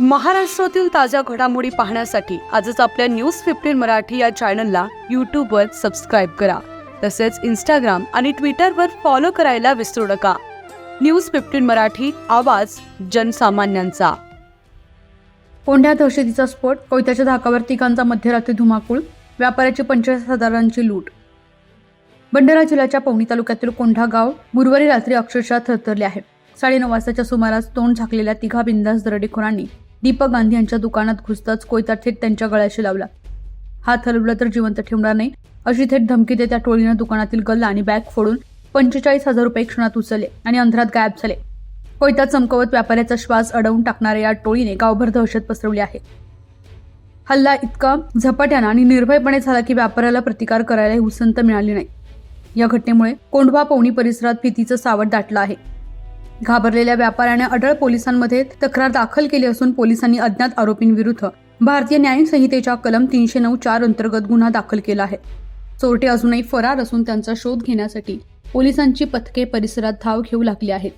महाराष्ट्रातील ताज्या घडामोडी पाहण्यासाठी आजच आपल्या न्यूज फिफ्टीन मराठी या चॅनलला यूट्यूबवर सबस्क्राईब करा. तसेच इंस्टाग्राम आणि ट्विटरवर फॉलो करायला विसरू नका. न्यूज फिफ्टीन मराठी आवाज जनसामान्यांचा. कोंढ्या दहशतीचा स्फोट कोयत्याच्या धाकावर तिघांचा मध्यरात्री धुमाकूळ व्यापाऱ्याची पंचवीस हजारांची लूट. भंडारा जिल्ह्याच्या पवनी तालुक्यातील कोंढा गाव गुरुवारी रात्री अक्षरशः थरथरले आहे. साडेनऊ वाजताच्या सुमारास तोंड झाकलेल्या तिघा बिंदास दरडेखोरांनी दीपक गांधी यांच्या दुकानात घुसताच कोयता थेट त्यांच्या गळ्याशी लावला. हात हलवला तर जिवंत ठेवणार नाही अशी थेट धमकी देत त्या टोळीनं दुकानातील गल्ला आणि बॅग फोडून पंचेचाळीस हजार रुपये क्षणात उचलले आणि अंधारात गायब झाले. कोयता चमकवत व्यापाऱ्याचा श्वास अडवून टाकणाऱ्या या टोळीने गावभर दहशत पसरवली आहे. हल्ला इतका झपाट्यानं आणि निर्भयपणे झाला की व्यापाऱ्याला प्रतिकार करायला हुसंत मिळाली नाही. या घटनेमुळे कोंढवा पवनी परिसरात भीतीचं सावट दाटलं आहे. घाबरलेल्या व्यापाऱ्याने अडळ पोलिसांमध्ये तक्रार दाखल केली असून पोलिसांनी अज्ञात आरोपींविरुद्ध भारतीय न्यायसंहितेच्या कलम तीनशे नऊ चार अंतर्गत गुन्हा दाखल केला आहे. चोरटे अजूनही फरार असून त्यांचा शोध घेण्यासाठी पोलिसांची पथके परिसरात धाव घेऊ लागली आहेत.